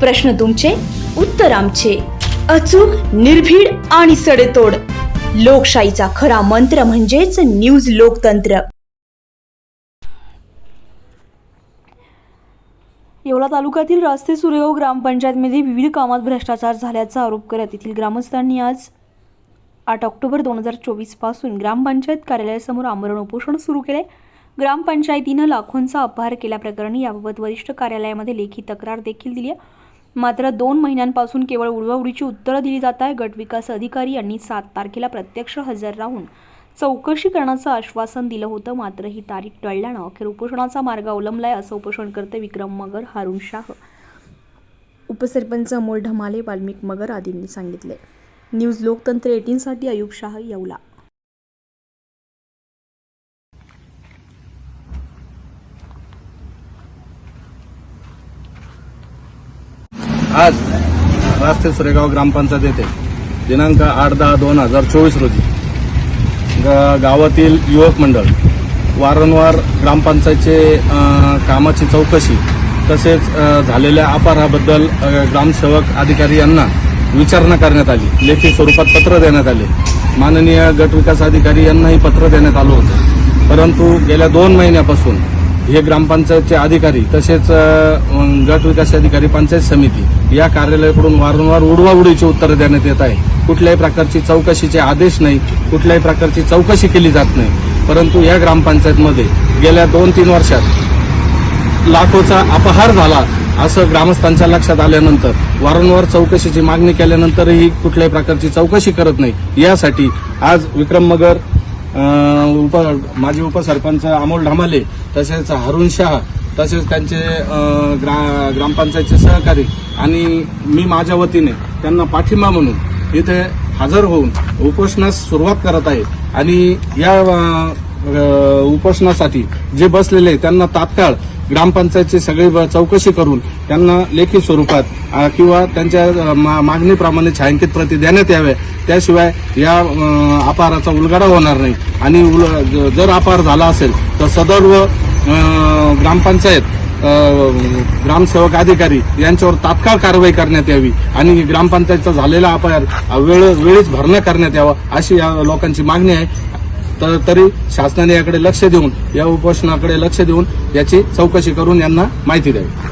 प्रश्न तुमचे उत्तर आमचे. अचूक निर्भीड आणि सडेतोड. लोकशाहीचा खरा मंत्र म्हणजेच न्यूज लोकतंत्र. येवला तालुक्यातील रास्ते सुरेव ग्रामपंचायतमध्ये विविध कामात भ्रष्टाचार झाल्याचा आरोप करत येथील ग्रामस्थांनी आज आठ ऑक्टोबर दोन हजार चोवीसपासून ग्रामपंचायत कार्यालयासमोर आमरण उपोषण सुरू केले. ग्रामपंचायतीनं लाखोंचा अपहार केल्याप्रकरणी याबाबत वरिष्ठ कार्यालयामध्ये लेखी तक्रार देखील दिली आहे. मात्र दोन महिन्यांपासून केवळ उडवाउडीची उत्तरं दिली जात आहे गटविकास अधिकारी यांनी सात तारखेला प्रत्यक्ष हजर राहून चौकशी करण्याचं आश्वासन दिलं होतं. मात्र ही तारीख टळल्यानं अखेर उपोषणाचा मार्ग अवलंबलाय असं उपोषणकर्ते विक्रम मगर हारून शाह उपसरपंच अमोल ढमाले वाल्मिक मगर आदींनी सांगितले न्यूज लोकतंत्र एटीनसाठी अयुब शाह येवला. आज रास्ते सुरेगाव ग्रामपंचायत येथे दिनांक आठ दहा दोन हजार चोवीस रोजी ग- गावातील युवक मंडळ वारंवार ग्रामपंचायतचे कामाची चौकशी तसेच झालेल्या अपहाराबद्दल ग्रामसेवक अधिकारी यांना विचारणा करण्यात आली. लेखी स्वरूपात पत्र देण्यात आले. माननीय गट विकास अधिकारी यांनाही पत्र देण्यात आलं होतं. परंतु गेल्या दोन महिन्यापासून हे ग्रामपंचायतचे अधिकारी तसेच गटविकास गट विकास अधिकारी पंचायत समिती या कार्यालयाकडून वारंवार उडवाउडीची उत्तरं देण्यात येत आहे. कुठल्याही प्रकारची चौकशीचे आदेश नाही कुठल्याही प्रकारची चौकशी केली जात नाही. परंतु या ग्रामपंचायतमध्ये गेल्या दोन तीन वर्षात लाखोचा अपहार झाला असं ग्रामस्थांच्या लक्षात आल्यानंतर वारंवार चौकशीची मागणी केल्यानंतरही कुठल्याही प्रकारची चौकशी करत नाही. यासाठी आज विक्रम मगर उप माजी उपसरपंच अमोल ढामाले तसेच हरुण शाह तसेच त्यांचे ग्रा ग्रामपंचायतचे सहकारी आणि मी माझ्या वतीने त्यांना पाठिंबा म्हणून इथे हजर होऊन उपोषणास सुरुवात करत आहे. आणि या उपोषणासाठी जे बसलेले त्यांना तात्काळ ग्रामपंचायतची सगळी चौकशी करून त्यांना लेखी स्वरूपात किंवा त्यांच्या मा- मागणीप्रमाणे छायांकित प्रती देण्यात याव्या. त्याशिवाय या अपाराचा अपहाराचा उलगडा होणार नाही. आणि उल- ज- जर अपहार झाला असेल तर सदर्व ग्रामपंचायत ग्रामसेवक अधिकारी यांच्यावर तात्काळ कारवाई करण्यात यावी आणि ग्रामपंचायतचा झालेला अपहार वेळ वेळीच भरणा करण्यात यावा अशी या लोकांची मागणी आहे. तर तरी शासनाने याकडे लक्ष देऊन या उपोषणाकडे लक्ष देऊन याची चौकशी करून यांना माहिती द्यावी.